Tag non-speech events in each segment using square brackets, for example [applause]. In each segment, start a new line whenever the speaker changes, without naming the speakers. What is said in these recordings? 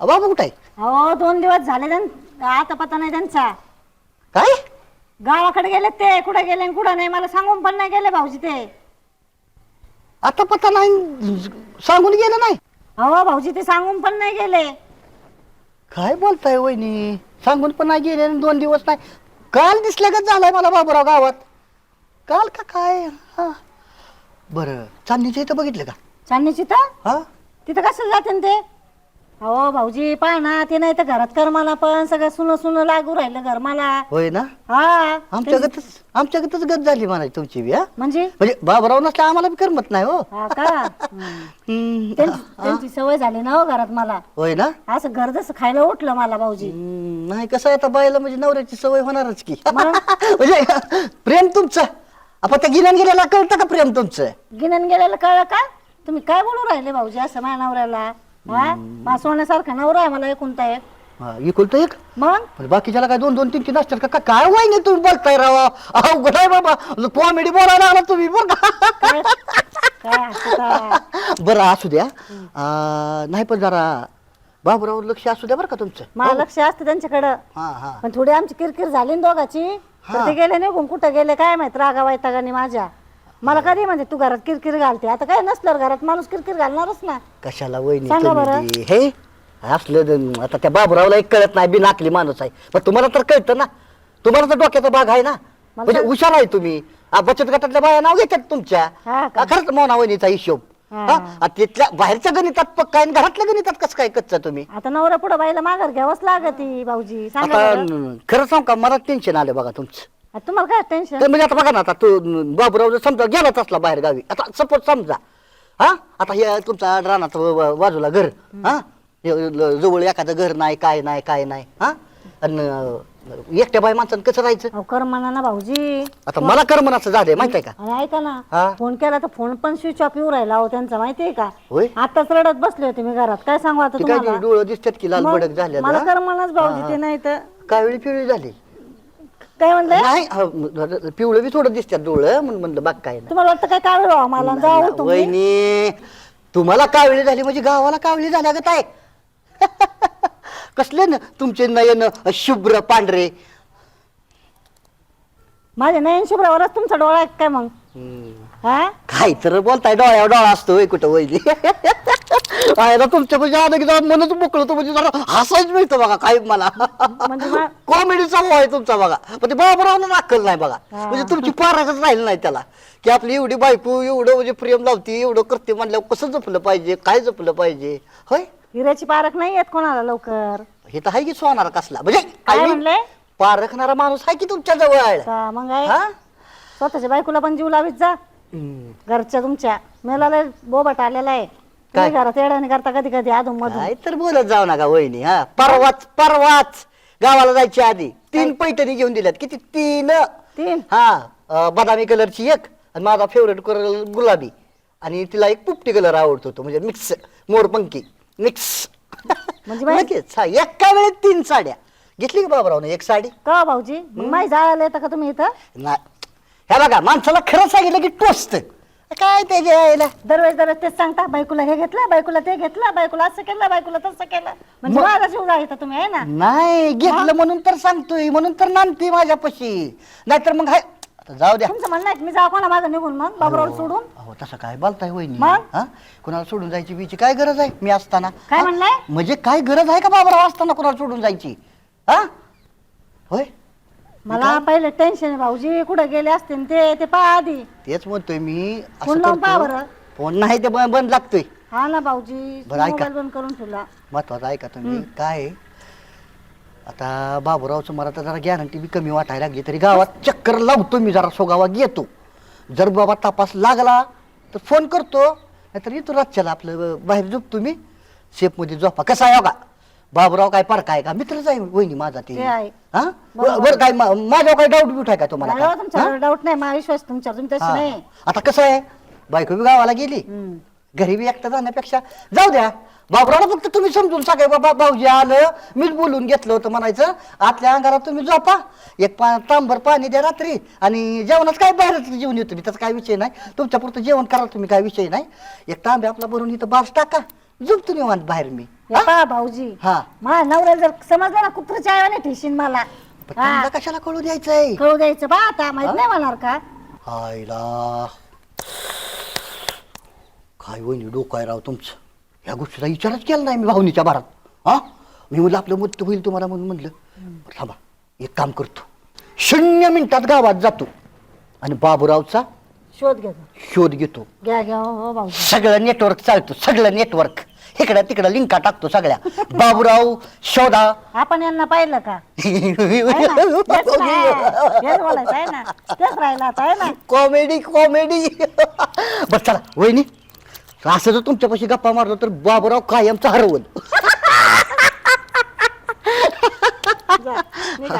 अ, बाबा कुठं आहे?
अहो दोन दिवस झाले त्यां- आता पता नाही त्यांचा.
काय?
गावाकडे गेले ते कुठे गेले आणि कुठं नाही मला सांगून पण नाही गेले भाऊजी ते.
आता पत्ता नाही सांगून गेलं नाही?
अहो भाऊजी ते सांगून पण नाही गेले.
काय बोलताय वहिनी? सांगून पण नाही गेले आणि दोन दिवस नाही. काल दिसल्यागत झालाय मला बाबूराव गावात. काल का काय? हा. बरं चांदणीच्या इथं बघितलं का?
चांदणीची तर
हा.
तिथं कसं जाते न ते? अहो भाऊजी पाहा ना ते नाही तर घरात कर मला पण सगळं सुन सुन लागू राहिलं घर मला
होय ना?
हा.
आमच्या गतच आमच्या गतच गत झाली म्हणायची तुमची बी हा?
म्हणजे?
म्हणजे बाबूराव नसल्या आम्हाला बी करमत नाही हो.
हा का? [laughs] हम्म.
हम्म,
त्यांची त्यांची सवय झाली ना हो घरात मला.
होय ना?
असं घर जसं खायला उठलं मला भाऊजी.
हम्म, नाही कसं आहे आता बायला म्हणजे नवऱ्याची सवय होणारच की. [laughs] म्हणजे प्रेम तुमचं. आपण त्या गिन्यान गेल्याला कळतं का प्रेम तुमचं?
गिन्यान गेलेलं कळलं का? तुम्ही काय बोलू राहिले भाऊजी असं माझ्या नवऱ्याला? हा मा सोन्यासारखा नवरा आहे मला एकूणता एक.
हा इकुलतं एक?
मग?
पण बाकीच्याला काय दोन दोन तीन तीन असतात का? का- काय वाय नाही तुम्ही बोलताय राव? अवघड आहे बाबा. कॉमेडी बोलायला लागला तुम्ही बरं का?
काय? काय हसता?
बरं असू द्या. नाही पण जरा बाबूराव लक्ष असू द्या बरं का तुमचं.
मला लक्ष असतं त्यांच्याकडं.
हा हा.
पण थोडी आमची किरकिर झाली ना दोघाची. तर ते गेले निघून कुठं गेले काय माहीत रागा वैतागाने माझ्या. मला कधी म्हणजे तू घरात किरकिर घालते. आता काय नसल्यावर घरात माणूस किरकिर घालणारच ना.
कशाला वहिनी
सांगा
तुम्ही?
बरं.
बी? हे? असलं द- आता त्या बाबूरावला एक कळत नाही बी नाकली माणूस आहे. पण तुम्हाला तर कळतं ना. तुम्हाला तर डोक्याचा भाग आहे ना. म्हणजे
तर-
हुशार आहे तुम्ही. आ, बचत गटातल्या बाया नाव घेतात तुमच्या.
हा का?
आ, खरंच मोना वहिनीचा हिशोब.
हा.
हा? आ, तिथल्या बाहेरच्या गणितात पक्का आहे आणि घरातल्या गणितात कसं काय कच्चा तुम्ही?
आता नवरा पुढं बाईला माघार घ्यावंच लागती भाऊजी. सांगा
आता
बरं.
न- खरं सांग का? मला टेन्शन आलं बघा तुमचं.
तुम्हाला काय टेन्शन
तर म्हणजे आता बघा ना आता तो बाबूराव जर समजा गेलाच असला बाहेर गावी आता सपोज समजा हा? आता हे तुमचा व- व- बाजूला घर हा? हे ल- जवळ एखादं घर नाही काय नाही काय नाही हा? आणि अं, एकट्या बाई माणसानं कसं राहायचं?
अहो कर म्हणा ना भाऊजी.
आता मला कर्मनाचं झालंय माहितीये का?
ऐका
हा.
ना फोन केला तर फोन पण स्विच ऑफ येऊ राहिला हो त्यांचा माहितीये का?
होय?
आताच रडत बसले होते मी घरात. काय सांगू आता
ती काय
तुम्हाला?
डोळं दिसतात की लाल
मग
बडक झाले
मला म्हणाच भाऊजी ते नाही तर.
कावळी पिवळी झाली.
काय म्हणलंय
नाही पिवळं बी थोडं दिसतात डोळं म्हणून म्हणलं बाग काय नाही.
तुम्हाला वाटतं काय काढू राव? मला जाऊ तुम्ही.
वहिनी तुम्हाला कावळी झाली म्हणजे गावाला कावळी झाल्या का काय कसले ना तुमचे नयन शुभ्र पांढरे.
माझ्या नयन शुभ्रावरच तुमचा डोळा आहे काय मग? हा?
काय तर बोलताय डोळ्यावर डोळा असतो होय कुठं वहिनी? आयला तुमच्या म्हणजे आलं की जरा मनच मोकळं म्हणजे जरा हसायच मिळतं बघा काय मला.
म्हणजे मा-
कॉमेडीचा आहे तुमचा बघा. पण ते बाबरावला नाकल नाही बघा. म्हणजे तुमची पाराकच राहील नाही त्याला. की आपली एवढी बायको एवढं म्हणजे प्रेम लावती एवढं करते म्हणल्यावर कसं जपलं पाहिजे काय जपलं पाहिजे? होय?
हिऱ्याची पारख नाही येत कोणाला लवकर.
हे तर आहे की सोनार कसला? म्हणजे
काय
I mean,
म्हणले?
पारखणारा माणूस आहे की तुमच्या जवळ?
मग आहे.
हा?
स्वतःच्या बायकोला पण जीव लावीत जा. घरच्या तुमच्या. मेला लय बोबाट आलेला आहे. तुम्ही घरात येड्याने करता कधी कधी अधून मधून.
काय तर बोलत जाऊ नका वहिनी हा. परवाच परवाच गावाला जायच्या आधी तीन पैठणी घेऊन दिल्यात. किती? तीन.
तीन?
हा अं, बदामी कलरची एक आणि माझा फेवरेट कलर गुलाबी. आणि तिला एक पुपटी कलर आवडतो तो म्हणजे मिक्स मोरपंकी मिक्स
म्हणजे
लगेच. हा एका वेळेत तीन साड्या. घेतली का बाबरावने एक साडी?
का भाऊजी? मग माही जायला येतं का तुम्ही इथं?
नाही. हे बघा माणसाला खरं सांगितलं की टोचत काय ते घ्यायला
दरवेळेस दरवेळेस तेच सांगता बायकोला हे घेतलं बायकोला ते घेतलं बायकोला असं केलं बायकोला तसं केलं. म्हणजे तुम्ही आहे ना?
नाही घेतलं म्हणून तर सांगतोय म्हणून तर नांदते माझ्यापाशी. नाहीतर मग हाय आता जाऊ द्या.
तुमचं म्हणणं आहे की मी जाऊ कोणा माझं निघून मग बाबराव सोडून?
अहो तसं काय बोलताय वहिनी?
मग?
हा? कोणाला सोडून जायची बीची काय गरज आहे मी असताना?
काय
हा?
म्हणलाय?
म्हणजे काय गरज आहे का बाबराव असताना कोणाला सोडून जायची? हा? होय?
मला पहिले टेन्शन आहे भाऊजी कुठे गेले असते ते ते पहा आधी.
तेच म्हणतोय मी असं
फोन लावून पहा
करतो.
बरं.
फोन नाही ते बंद लागतोय.
हा ना भाऊजी
बरं, ऐका.
मोबाईल बंद करून ठेवला.
महत्वाचं आहे का तुम्ही काय आहे? आता बाबूरावचं मला तर जरा गॅरंटी बी कमी वाटायला लागली तरी गावात चक्कर लावतो मी जरा सोगावात येतो जर बाबा तपास लागला तर फोन करतो. नाहीतर येतो रातच्याला आपलं बाहेर झोपतो मी. सेफमध्ये झोपा. कसा आहे हो का बाबूराव काय पारखा आहे का? मित्रच आहे वहिनी माझा ते.
ते आहे.
हा? बरं काय मा- माझ्यावर काय डाऊट बिऊट आहे का तुम्हाला
हो,
काय?
डाऊट नाही माझा विश्वास तुमच्यावर तुम्ही
हा.
नाही.
आता कसं आहे? बायको बी गावाला गेली.
हम्म.
घरी बी एकटा जाण्यापेक्षा. जाऊ द्या. बाबराला फक्त तुम्ही समजून सांगा बाबा भाऊजी आलं. मीच बोलून घेतलं होतं म्हणायचं. आतल्या अंगारात तुम्ही झोपा. एक पा तांबर पाणी द्या रात्री. आणि जेवणाच काय बाहेरच जेवण येतो? मी त्याचा काय विषय नाही. तुमच्या पुरतं जेवण करा तुम्ही काय विषय नाही. एक तांबे आपला भरून इथं बास टाका. झोपतो निवांत बाहेर मी.
हे? पहा भाऊजी.
हा.
मा नवऱ्याला जर समजलं ना कुत्रीच्या आईवाने ठेशीन मला.
पण
हा.
त्यांना कशाला कळू द्यायचंय?
कळू द्यायचं बा आता माहीत नाही म्हणणार का?
आईला. काय वहिनी डोकं आहे राव तुमचं? ह्या गोष्टीचा विचारच केला नाही मी भावनीच्या भरात. हा? मी म्हणलं आपलं मत होईल तुम्हाला म्हणून म्हणलं. बरं थांबा एक काम करतो. शून्य मिनिटात गावात जातो. आणि बाबूरावचा
शोध घेतो.
शोध घेतो.
घ्या घ्या हो हो
सगळं नेटवर्क चालतो सगळं नेटवर्क इकडं तिकडं लिंका टाकतो सगळ्या. बाबूराव शोधा.
आपण यांना पाहिलं का? [laughs] आहे ना? तेच ना. तेच बोलायचं आहे ना? तेच राहिलं आता आहे ना?
कॉमेडी कॉमेडी बस चला वहिनी. असं जर तुमच्यापाशी गप्पा मारलो तर बाबूराव कायमचा हरवल. [laughs]
जा, निघा.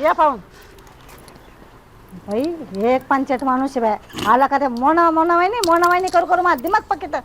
या पाहून. भाई हे एक पंचायत माणूस आहे बाय आला का ते मोना मोना वाहिनी मोना वाहिनी करू करू मा दिमाग पकित